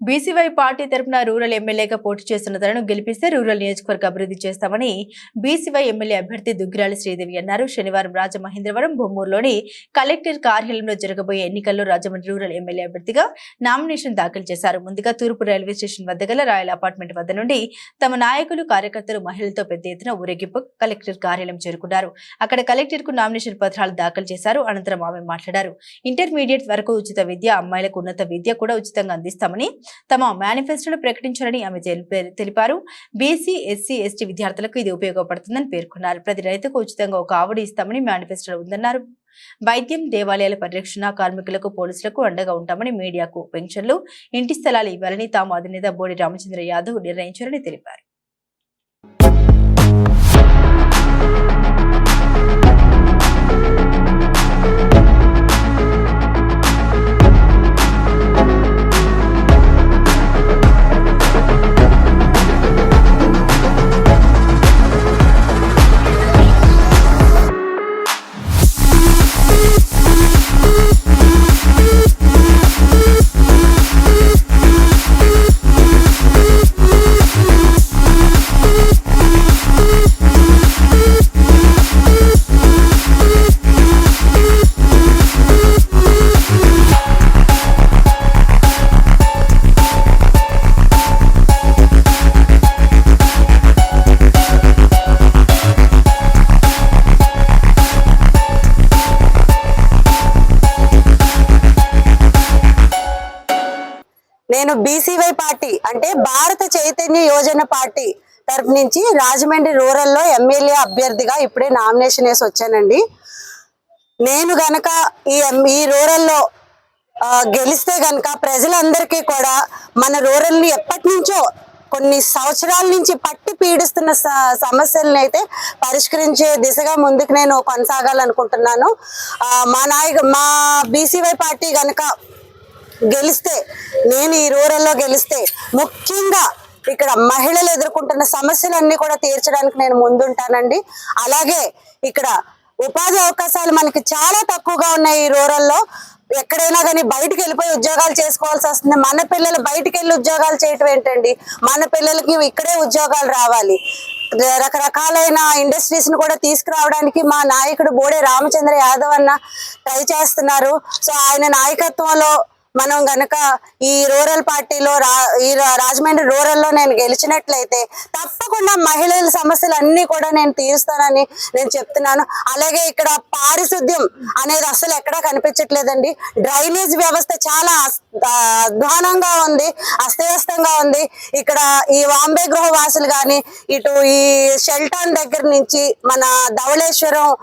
BCY party తరపున rural ఎమ్మెల్యేగా పోటీ చేస్తున్న తనను గెలిపిస్తే రూరల్ నియోజకవర్గ అభివృద్ధి చేస్తామని బీసీవై ఎమ్మెల్యే అభ్యర్థి దుగ్గిరాలి శ్రీదేవి అన్నారు. శనివారం రాజమహేంద్రవరం బొమ్మూరులోని కలెక్టర్ కార్యాలయంలో జరగబోయే ఎన్నికల్లో రాజమండ్రి రూరల్ ఎమ్మెల్యే అభ్యర్థిగా నామినేషన్ దాఖలు చేశారు. ముందుగా తూర్పు రైల్వే స్టేషన్ వద్ద గల రాయల్ అపార్ట్మెంట్ వద్ద నుండి తమ నాయకులు కార్యకర్తలు మహిళలతో పెద్ద ఎత్తున ఊరేగింపు కలెక్టర్ కార్యాలయం చేరుకున్నారు. అక్కడ కలెక్టర్కు నామినేషన్ పత్రాలు దాఖలు చేశారు. అనంతరం ఆమె మాట్లాడారు. ఇంటర్మీడియట్ వరకు ఉచిత విద్య అమ్మాయిలకు ఉన్నత విద్య కూడా ఉచితంగా అందిస్తామని తమ మేనిఫెస్టోలో ప్రకటించారని ఆమె తెలిపారు. బీసీ ఎస్సీ ఎస్టీ విద్యార్థులకు ఇది ఉపయోగపడుతుందని పేర్కొన్నారు. ప్రతి రైతుకు ఉచితంగా ఒక ఆవిడ ఇస్తామని మేనిఫెస్టోలో ఉందన్నారు. వైద్యం దేవాలయాల పరిరక్షణ కార్మికులకు పోలీసులకు అండగా ఉంటామని మీడియాకు పెన్షన్లు ఇంటి స్థలాలు ఇవ్వాలని తాము అధినేత బోడి రామచంద్ర యాదవ్ నిర్ణయించారని తెలిపారు. నేను బీసీవై పార్టీ అంటే భారత చైతన్య యోజన పార్టీ తరపు నుంచి రాజమండ్రి రూరల్లో ఎమ్మెల్యే అభ్యర్థిగా ఇప్పుడే నామినేషన్ వేసి వచ్చానండి. నేను గనక ఈ ఎం- ఈ రూరల్లో గెలిస్తే గనక ప్రజలందరికీ కూడా మన రూరల్ని ఎప్పటి నుంచో కొన్ని సంవత్సరాల నుంచి పట్టి పీడిస్తున్న స- సమస్యలను అయితే పరిష్కరించే దిశగా ముందుకు నేను కొనసాగాలనుకుంటున్నాను. మా నాయక మా బీసీవై పార్టీ గనక గెలిస్తే నేను ఈ రూరల్లో గెలిస్తే ముఖ్యంగా ఇక్కడ మహిళలు ఎదుర్కొంటున్న సమస్యలన్నీ కూడా తీర్చడానికి నేను ముందుంటానండి. అలాగే ఇక్కడ ఉపాధి అవకాశాలు మనకి చాలా తక్కువగా ఉన్నాయి ఈ రూరల్లో. ఎక్కడైనా కానీ బయటికి వెళ్ళిపోయి ఉద్యోగాలు చేసుకోవాల్సి వస్తుంది. మన పిల్లలు బయటికి వెళ్ళి ఉద్యోగాలు చేయటం ఏంటండి? మన పిల్లలకి ఇక్కడే ఉద్యోగాలు రావాలి. రకరకాలైన ఇండస్ట్రీస్ను కూడా తీసుకురావడానికి మా నాయకుడు బోడే రామచంద్ర యాదవ్ అన్న ట్రై చేస్తున్నారు. సో ఆయన నాయకత్వంలో మనం గనక ఈ రూరల్ పార్టీలో రా ఈ రా- రాజమండ్రి రూరల్లో నేను గెలిచినట్లయితే తప్పకుండా మహిళల సమస్యలు అన్ని కూడా నేను తీరుస్తానని నేను చెప్తున్నాను. అలాగే ఇక్కడ పారిశుద్ధ్యం అనేది అసలు ఎక్కడా కనిపించట్లేదండి. డ్రైనేజ్ వ్యవస్థ చాలా అస్- అధ్వానంగా ఉంది అస్తవ్యస్తంగా ఉంది. ఇక్కడ ఈ వాంబే గృహవాసులు కానీ ఇటు ఈ షెల్టాన్ దగ్గర నుంచి మన ధవళేశ్వరం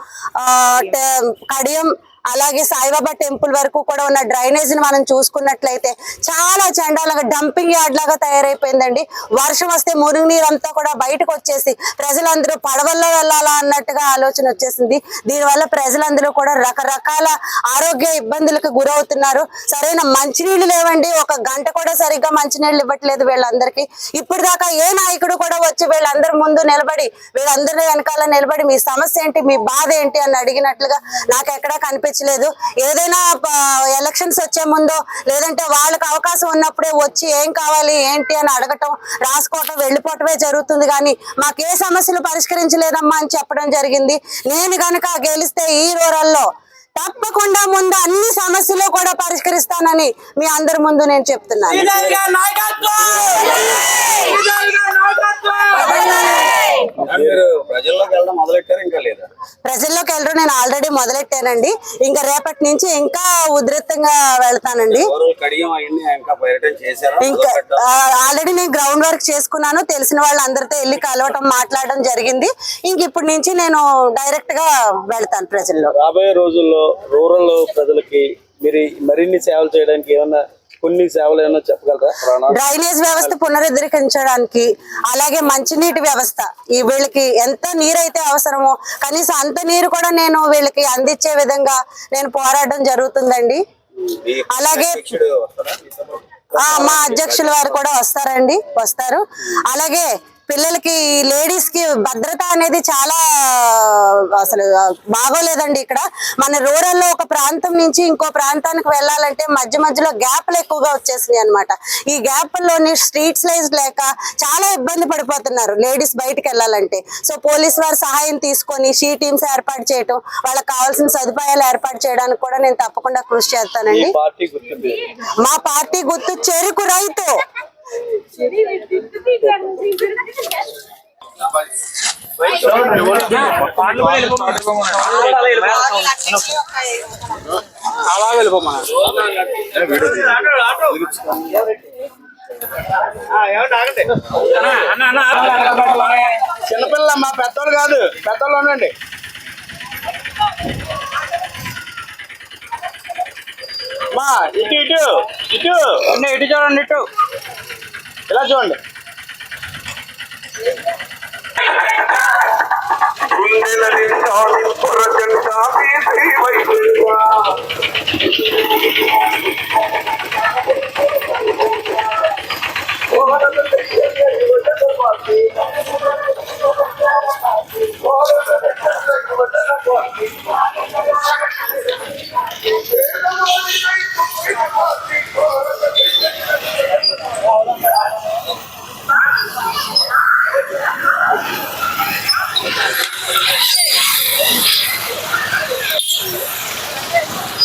కడియం అలాగే సాయిబాబా టెంపుల్ వరకు కూడా ఉన్న డ్రైనేజ్ని మనం చూసుకున్నట్లయితే చాలా చండాలంగా డంపింగ్ యార్డ్ లాగా తయారైపోయిందండి. వర్షం వస్తే మురుగు నీరు అంతా కూడా బయటకు వచ్చేసి ప్రజలందరూ పడవల్లో వెళ్ళాలా అన్నట్టుగా ఆలోచన వచ్చేసింది. దీనివల్ల ప్రజలందరూ కూడా రకరకాల ఆరోగ్య ఇబ్బందులకు గురవుతున్నారు. సరైన మంచినీళ్ళు లేవండి. ఒక గంట కూడా సరిగ్గా మంచినీళ్ళు ఇవ్వట్లేదు వీళ్ళందరికీ. ఇప్పుడు దాకా ఏ నాయకుడు కూడా వచ్చి వీళ్ళందరి ముందు నిలబడి వీళ్ళందరి వెనకాల నిలబడి మీ సమస్య ఏంటి? మీ బాధ ఏంటి? అని అడిగినట్లుగా నాకు ఎక్కడా కనిపించలేదు ఏదైనా ఎలక్షన్స్ వచ్చే ముందో లేదంటే వాళ్ళకి అవకాశం ఉన్నప్పుడే వచ్చి ఏం కావాలి ఏంటి అని అడగటం రాసుకోవటం వెళ్ళిపోవటమే జరుగుతుంది. కానీ మాకు ఏ సమస్యలు పరిష్కరించలేదమ్మా అని చెప్పడం జరిగింది. నేను కనుక గెలిస్తే ఈ రూరల్లో తప్పకుండా ముందు అన్ని సమస్యలు కూడా పరిష్కరిస్తానని మీ అందరి ముందు నేను చెప్తున్నాను. ప్రజల్లోకి వెళ్ళడం మొదలెట్టారు ఇంకా లేదా? ప్రజల్లోకి వెళ్ళడం నేను ఆల్రెడీ మొదలెట్టానండి. ఇంకా రేపటి నుంచి ఇంకా ఉధృతంగా వెళ్తానండి. ఇంకా? ఆల్రెడీ నేను గ్రౌండ్ వర్క్ చేసుకున్నాను. తెలిసిన వాళ్ళందరితో వెళ్ళి కలవటం మాట్లాడడం జరిగింది. ఇంక ఇప్పటి నుంచి నేను డైరెక్ట్గా వెళ్తాను ప్రజల్లో. రాబోయే రోజుల్లో రూరల్ ప్రజలకి మీరు మరిన్ని సేవలు చేయడానికి ఏమన్నా కొన్ని సేవలు ఏమన్నా చెప్పగలరా? డ్రైనేజ్ వ్యవస్థ పునరుద్ధరించడానికి అలాగే మంచినీటి వ్యవస్థ. ఈ వీళ్ళకి ఎంత నీరు అయితే అవసరమో కనీసం అంత నీరు కూడా నేను వీళ్ళకి అందించే విధంగా నేను పోరాడడం జరుగుతుందండి. అలాగే మా అధ్యక్షుల వారు కూడా వస్తారండి వస్తారు. అలాగే పిల్లలకి లేడీస్కి భద్రత అనేది చాలా అసలు బాగోలేదండి ఇక్కడ. మన రూరల్లో ఒక ప్రాంతం నుంచి ఇంకో ప్రాంతానికి వెళ్ళాలంటే మధ్య మధ్యలో గ్యాప్లు ఎక్కువగా వచ్చేసినాయి అనమాట ఈ గ్యాప్లోని స్ట్రీట్స్ లైజ్ లేక చాలా ఇబ్బంది పడిపోతున్నారు లేడీస్ బయటకు వెళ్ళాలంటే. సో పోలీస్ వారి సహాయం తీసుకొని షీ టీమ్స్ ఏర్పాటు చేయటం వాళ్ళకి కావాల్సిన సదుపాయాలు ఏర్పాటు చేయడానికి కూడా నేను తప్పకుండా కృషి చేస్తానండి. మా పార్టీ గుర్తు చెరుకు రైతు. అలా వెళ్ళిపోమా చిన్నపిల్లమ్మా పెద్దోళ్ళు కాదు పెద్దోళ్ళు ఉండండి మా ఇటు ఇటు ఇటు. ఇటు చూడండి ఇటు. ఇలా చూడండి గుండెలని సాధింపురజంతా వీసి వైద్యుగా పార్టీ Thank you.